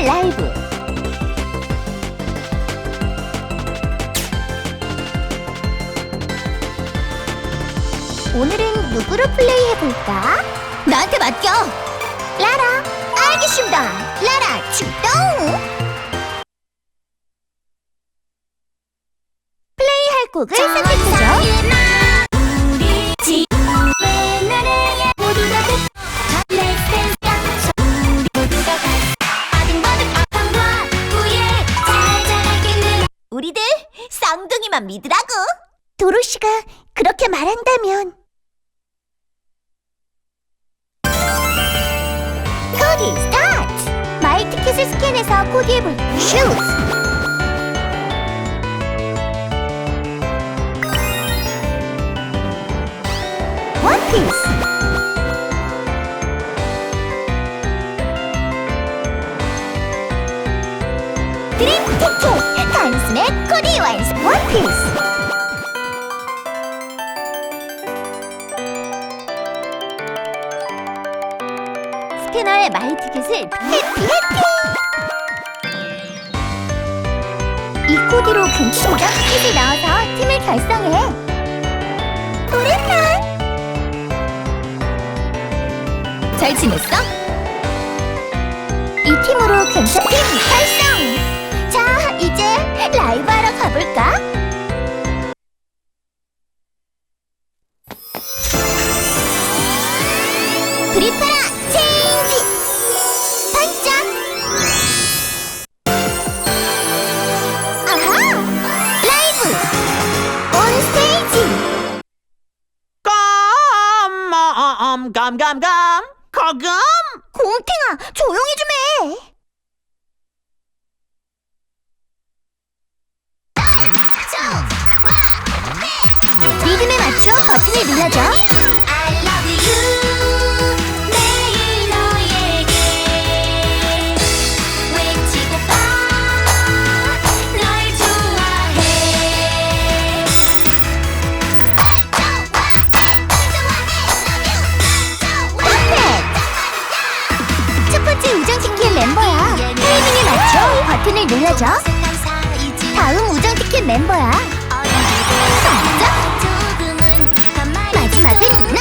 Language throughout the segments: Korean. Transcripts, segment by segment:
오늘의 라이브 오늘은 누구로 플레이해볼까? 나한테 맡겨! 라라! 알겠습니다! 라라 출동! 플레이할 곡을 선택해줘 쌍둥이만 믿으라고 도로시가 그렇게 말한다면 코디 스타트! 마이 티켓을 스캔해서 코디해볼 슈즈! 원피스! 드림 티켓! 단숨에 코디! 원피스! 스캐너에 마이 티켓을 해피 해피! 이 코드로 금방 티켓을 넣어서 팀을 결성해. 오랜만. 잘 지냈어? 이 팀으로 괜찮 팀 결성. 자, 이제 라이브 하러 가볼까? 껌, 감감감, 거금. 공탱아 조용히 좀 해. 리듬에 맞춰 버튼을 눌러줘 맞춰 버튼을 눌러줘. 다음 우정 티켓 멤버야. 마지막은 나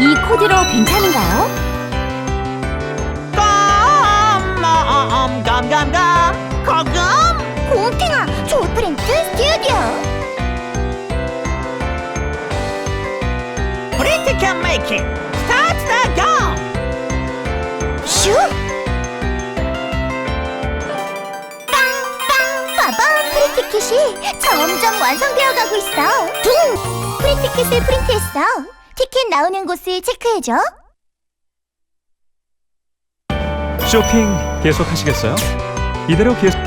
이 코드로 괜찮은가요? 껌, 감감감, 거금. 공탱아 조프랭크 스튜디오 프리티켓 메이킹. 스타트 더 고. 슈 빵빵 빠밤 프리티켓이 점점 완성되어 가고 있어 둥 프리티켓을 프린트했어 티켓 나오는 곳을 체크해줘 쇼핑 계속하시겠어요? 이대로 계속